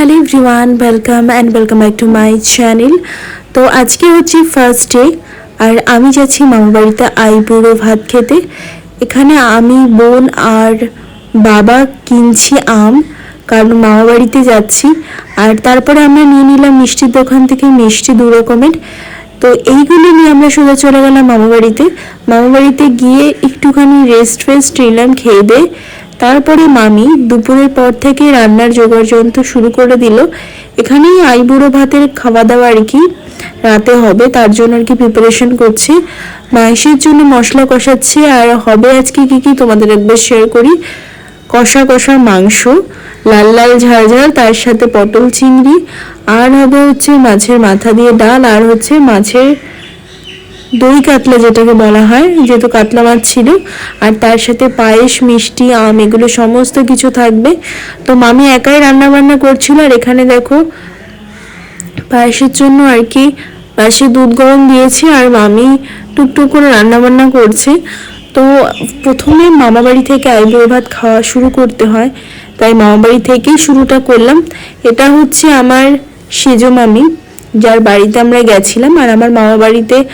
Hello everyone welcome and welcome back to my channel তো আজকে হচ্ছে ফার্স্ট ডে আর আমি যাচ্ছি মামা বাড়িতে আইবুড়ো ভাত খেতে। এখানে আমি, বোন আর বাবা কিনছি আম, কারণ মামা বাড়িতে যাচ্ছি। আর তারপরে আমরা নিয়ে নিলাম মিষ্টির দোকান থেকে মিষ্টি দু রকমের। তো এইগুলো নিয়ে আমরা সোজা চলে গেলাম মামা বাড়িতে মামা বাড়িতে গিয়ে একটুখানি রেস্ট ফেস্ট নিলাম, খেয়ে দিয়ে। তারপরে মামি দুপুরের পর থেকে রান্নার জোগাড় যন্ত্র শুরু করে দিল। এখানেই আইবুড়ো ভাতের খাওয়া দাওয়া আর কি রাতে হবে, তার জন্য আর কি প্রিপারেশন করছি। মাংসের জন্য মশলা কষাচ্ছি আর হবে আজকে কি কি তোমাদের একবার শেয়ার করি। কষা কষা মাংস, লাল লাল ঝাল, তার সাথে পটল চিংড়ি, আর হবে হচ্ছে মাছের মাথা দিয়ে ডাল, আর হচ্ছে মাছের দই কাতলা যেটাকে বলা হয়, যেহেতু কাতলা মাছ ছিল, আর তার সাথে পায়েস, মিষ্টি, আম, এগুলো সমস্ত কিছু থাকবে। তো মামি একাই রান্না বান্না করছিল, আর এখানে দেখো, পায়েসের জন্য আর কি পাশে দুধ গরম দিয়েছি, আর মামি টুকটুক করে রান্না বান্না করছে। তো প্রথমে মামা বাড়ি থেকে আইবুড়ো ভাত খাওয়া শুরু করতে হয়, তাই মামা বাড়ি থেকেই শুরুটা করলাম। এটা হচ্ছে আমার সেজো মামি, যার বাড়িতে আমরা গেছিলাম, আর আমার মামা বাড়িতে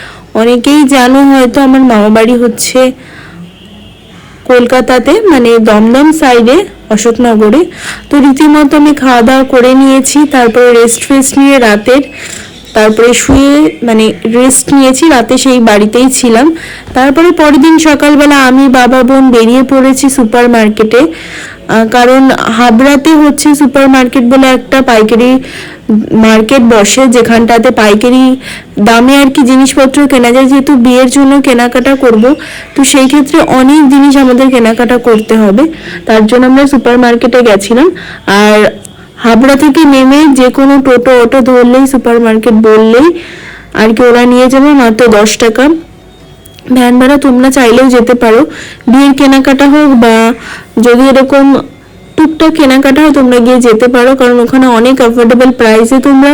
অনেকেই জানো হয়তো আমার মামা বাড়ি হচ্ছে কলকাতাতে মানে দমদম সাইডে অশোকনগরে। তো রীতিমতো আমি খাওয়া দাওয়া করে নিয়েছি, তারপরে রেস্ট ফেস্ট নিয়ে রাতের তারপরে শুয়ে মানে রেস্ট নিয়েছি, রাতে সেই বাড়িতেই ছিলাম। তারপরে পরের দিন সকালবেলা আমি বাবা বোন বেরিয়ে পড়েছি সুপার মার্কেটে কারণ হাবড়াতে হচ্ছে সুপার মার্কেট বলে একটা পাইকারি মার্কেট বসে, যেখানটাতে পাইকারি দামে আর কি জিনিসপত্র কেনা যায়। যেহেতু বিয়ের জন্য কেনাকাটা করব, তো সেই ক্ষেত্রে অনেক জিনিস আমাদের কেনাকাটা করতে হবে। তার জন্য আমরা সুপার মার্কেটে গেছিলাম। আর হাবড়া থেকে নেমে যে কোনো টোটো, অটো ধরলেই সুপার মার্কেট বললেই আর কি ওরা নিয়ে যাবে মাত্র দশ টাকা। ভ্যান ভাড়া তোমরা চাইলেও যেতে পারো। বিয়ের কেনাকাটা হোক বা যদি এরকম টুকটাক কেনাকাটা হয় তোমরা গিয়ে যেতে পারো, কারণ ওখানে অনেক অ্যাফোর্ডেবল প্রাইসে তোমরা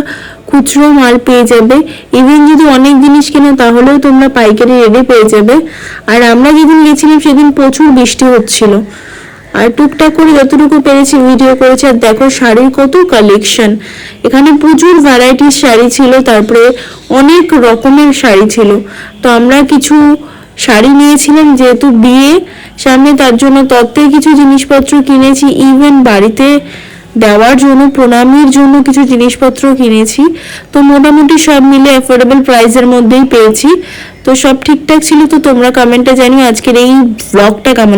খুচরো মাল পেয়ে যাবে। ইভেন যদি অনেক জিনিস কেনো তাহলেও তোমরা পাইকারি রেডি পেয়ে যাবে। আর আমরা যেদিন গেছিলাম সেদিন প্রচুর বৃষ্টি হচ্ছিল। আর টুকটাক করে যতটুকু পেরেছি ভিডিও করেছি, আর দেখো শাড়ির কত কালেকশন এখানে প্রচুর ভ্যারাইটির শাড়ি ছিল, তারপরে অনেক রকমের শাড়ি ছিল। তো আমরা কিছু শাড়ি নিয়েছিলাম, যেহেতু বিয়ে, সামনে তার জন্য তত্ত্বের কিছু জিনিসপত্র কিনেছি ইভেন বাড়িতে দেওয়ার জন্য, প্রণামীর জন্য কিছু জিনিসপত্র কিনেছি। তো মোটামুটি সব মিলে অ্যাফোর্ডেবল প্রাইসের মধ্যেই পেয়েছি। তো সব ঠিকঠাক ছিল, তো তোমরা কমেন্টে জানিও আজকের এই ব্লগটা কেমন